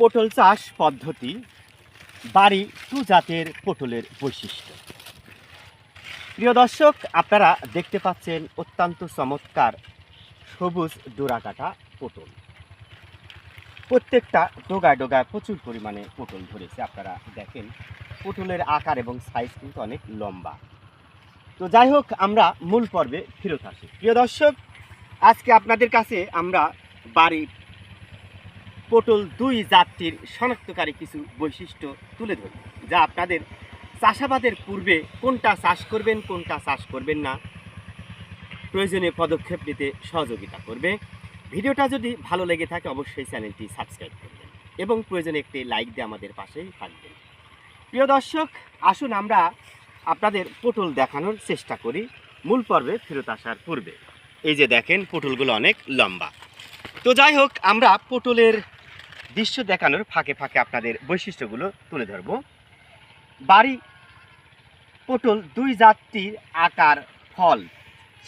পটল চাষ পদ্ধতি বাড়ি টু জাতের পটলের বৈশিষ্ট্য। প্রিয় দর্শক, আপনারা দেখতে পাচ্ছেন অত্যন্ত চমৎকার সবুজ ডোরাকাটা পটল। প্রত্যেকটা ডোগায় ডোগায় প্রচুর পরিমাণে পটল ধরেছে, আপনারা দেখেন। পটলের আকার এবং সাইজ কিন্তু অনেক লম্বা। তো যাই হোক, আমরা মূল পর্বে ফেরত আসি। প্রিয় দর্শক, আজকে আপনাদের কাছে আমরা বাড়ি পটল দুই জাতটির শনাক্তকারী কিছু বৈশিষ্ট্য তুলে ধরি যা আপনাদের চাষাবাদের পূর্বে কোনটা চাষ করবেন, কোনটা চাষ করবেন না। প্রয়োজনীয় পদক্ষেপ নিতে সহযোগিতা করবে। ভিডিওটা যদি ভালো লেগে থাকে, অবশ্যই চ্যানেলটি সাবস্ক্রাইব করবেন এবং প্রয়োজনে একটি লাইক দিয়ে আমাদের পাশেই থাকবেন। প্রিয় দর্শক, আসুন আমরা আপনাদের পটল দেখানোর চেষ্টা করি মূল পর্বে ফেরত আসার পূর্বে। এই যে দেখেন, পটলগুলো অনেক লম্বা। তো যাই হোক, আমরা পটলের দৃশ্য দেখানোর ফাঁকে ফাঁকে আপনাদের বৈশিষ্ট্যগুলো তুলে ধরব। বাড়ি পটল দুই জাতটির আকার ফল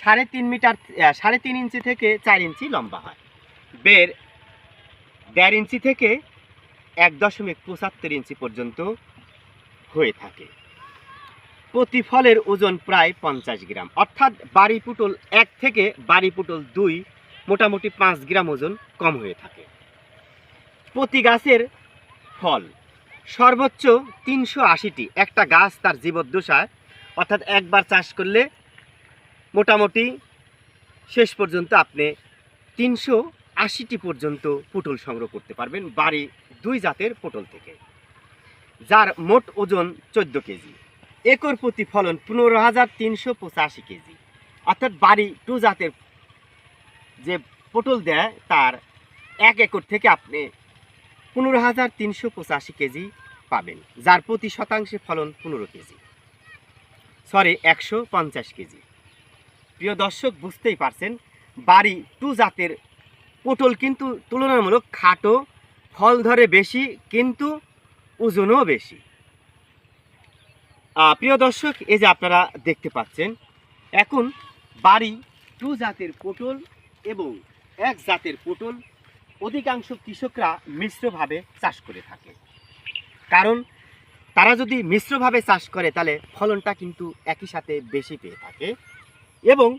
সাড়ে তিন মিটার সাড়ে তিন ইঞ্চি থেকে চার ইঞ্চি লম্বা হয়। বের দেড় ইঞ্চি থেকে এক দশমিক পঁচাত্তর ইঞ্চি পর্যন্ত হয়ে থাকে। প্রতি ফলের ওজন প্রায় পঞ্চাশ গ্রাম। অর্থাৎ বাড়ি পুটল এক থেকে বাড়ি পুটল দুই মোটামুটি পাঁচ গ্রাম ওজন কম হয়ে থাকে। প্রতি গাছের ফল। সর্বোচ্চ তিনশো আশিটি। একটা গাছ তার জীবদ্দশায় অর্থাৎ একবার চাষ করলে মোটামুটি শেষ পর্যন্ত আপনি তিনশো আশিটি পর্যন্ত পটল সংগ্রহ করতে পারবেন বাড়ি দুই জাতের পটল থেকে। যার মোট ওজন চোদ্দ কেজি। একর প্রতি ফলন পনেরো হাজার তিনশো পঁচাশি কেজি। অর্থাৎ বাড়ি টু জাতের যে পটল দেয়, তার এক একর থেকে আপনি পনেরো হাজার তিনশো পঁচাশি কেজি পাবেন, যার প্রতি শতাংশে ফলন পনেরো কেজি। সরি, একশো পঞ্চাশ কেজি। প্রিয় দর্শক, বুঝতেই পারছেন, বাড়ি টু জাতের পটল কিন্তু তুলনামূলক খাটো, ফল ধরে বেশি, কিন্তু ওজনও বেশি। প্রিয় দর্শক, এই যে আপনারা দেখতে পাচ্ছেন, এখন বাড়ি টু জাতের পটল এবং এক জাতের পটল অধিকাংশ কৃষকরা মিশ্রভাবে চাষ করে থাকে। কারণ তারা যদি মিশ্রভাবে চাষ করে, তাহলে ফলনটা কিন্তু একই সাথে বেশি পেয়ে থাকে এবং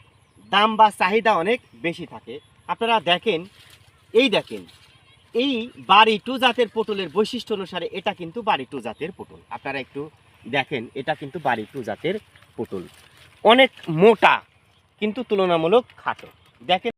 দাম বা চাহিদা অনেক বেশি থাকে। আপনারা দেখেন, এই দেখেন, এই বাড়ি টু জাতের পটলের বৈশিষ্ট্য অনুসারে এটা কিন্তু বাড়ি টু জাতের পটল। আপনারা একটু দেখেন, এটা কিন্তু বাড়ি টু জাতের পটল। অনেক মোটা, কিন্তু তুলনামূলক খাটো। দেখেন